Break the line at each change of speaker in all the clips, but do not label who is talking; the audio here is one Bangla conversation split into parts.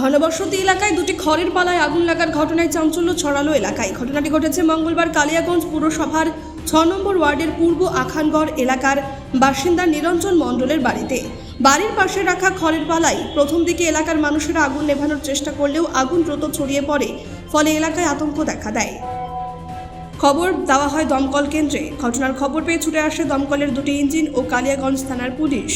ঘনবসতি এলাকায় দুটি খড়ের পালায় আগুন লাগার ঘটনায় চাঞ্চল্য ছড়ালো এলাকায়। ঘটনাটি ঘটেছে মঙ্গলবার কালিয়াগঞ্জ পুরসভার ছ নম্বর ওয়ার্ডের পূর্ব আখানগড় এলাকার বাসিন্দা নিরঞ্জন মণ্ডলের বাড়িতে। বাড়ির পাশে রাখা খড়ের পালায় প্রথম দিকে এলাকার মানুষেরা আগুন নেভানোর চেষ্টা করলেও আগুন দ্রুত ছড়িয়ে পড়ে, ফলে এলাকায় আতঙ্ক দেখা দেয়। খবর দেওয়া হয় দমকল কেন্দ্রে। ঘটনার খবর পেয়ে ছুটে আসে দমকলের দুটি ইঞ্জিন ও কালিয়াগঞ্জ থানার পুলিশ।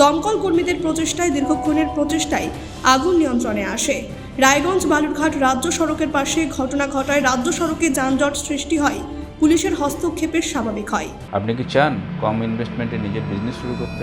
দমকল কর্মীদের প্রচেষ্টায় দীর্ঘক্ষণের প্রচেষ্টায় আগুন নিয়ন্ত্রণে আসে। রায়গঞ্জ বালুরঘাট রাজ্য সড়কের পাশে ঘটনা ঘটায় রাজ্য সড়কে যানজট সৃষ্টি হয়। পুলিশের হস্তক্ষেপের স্বাভাবিক হয়।
আপনি কি চান কম ইনভেস্টমেন্টে নিজের বিজনেস শুরু করতে?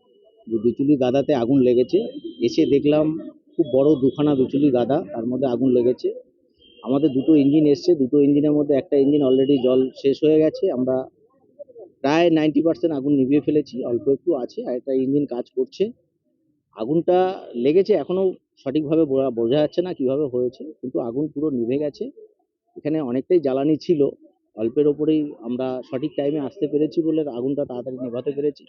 যে বিচুলি গাদাতে আগুন লেগেছে। এসে দেখলাম খুব বড় দুখানা বিচুলি গাদা, তার মধ্যে আগুন লেগেছে। আমাদের দুটো ইঞ্জিন এসছে, দুটো ইঞ্জিনের মধ্যে একটা ইঞ্জিন অলরেডি জল শেষ হয়ে গেছে। আমরা প্রায় নাইনটি পার্সেন্ট আগুন নিভিয়ে ফেলেছি, অল্প একটু আছে, আর একটা ইঞ্জিন কাজ করছে। আগুনটা লেগেছে এখনও সঠিকভাবে বোঝা যাচ্ছে না কীভাবে হয়েছে, কিন্তু আগুন পুরো নিভে গেছে। এখানে অনেকটাই জ্বালানি ছিল, অল্পের ওপরেই আমরা সঠিক টাইমে আসতে পেরেছি বলে আগুনটা তাড়াতাড়ি নেভাতে পেরেছি।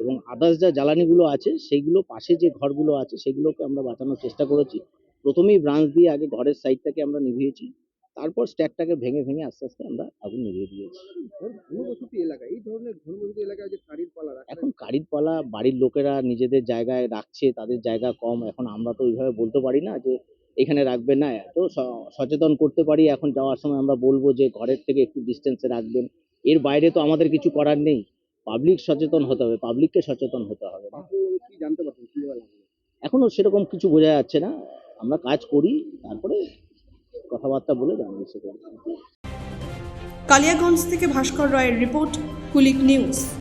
এবং আদার্স যা জ্বালানিগুলো আছে সেইগুলো পাশে যে ঘরগুলো আছে সেগুলোকে আমরা বাঁচানোর চেষ্টা করেছি। প্রথমেই ব্রাঞ্চ দিয়ে আগে ঘরের সাইডটাকে আমরা নিভিয়েছি। তারপর স্ট্যাকটাকে ভেঙে ভেঙে আস্তে আস্তে আমরা আগুন নিভিয়ে দিয়েছি।
ঘনবসতি এলাকা এই ধরনের ঘনবসতি এলাকায় যে কারির পালা
এখন কারির পালা বাড়ির লোকেরা নিজেদের জায়গায় রাখছে তাদের জায়গা কম। এখন আমরা তো ওইভাবে বলতে পারি না যে এখানে রাখবেন না। তো স- সচেতন করতে পারি। এখন যাওয়ার সময় আমরা বলব যে ঘরের থেকে একটু ডিস্টেন্সে রাখবেন। এর বাইরে তো আমাদের কিছু করার নেই। পাবলিক সচেতন হতে হবে পাবলিককে সচেতন হতে হবে এখনও সেরকম কিছু বোঝা যাচ্ছে না। আমরা কাজ করি, তারপরে কথাবার্তা বলে সেটা
কালিয়াগঞ্জ থেকে ভাস্কর রায়ের রিপোর্ট, কুলিক নিউজ।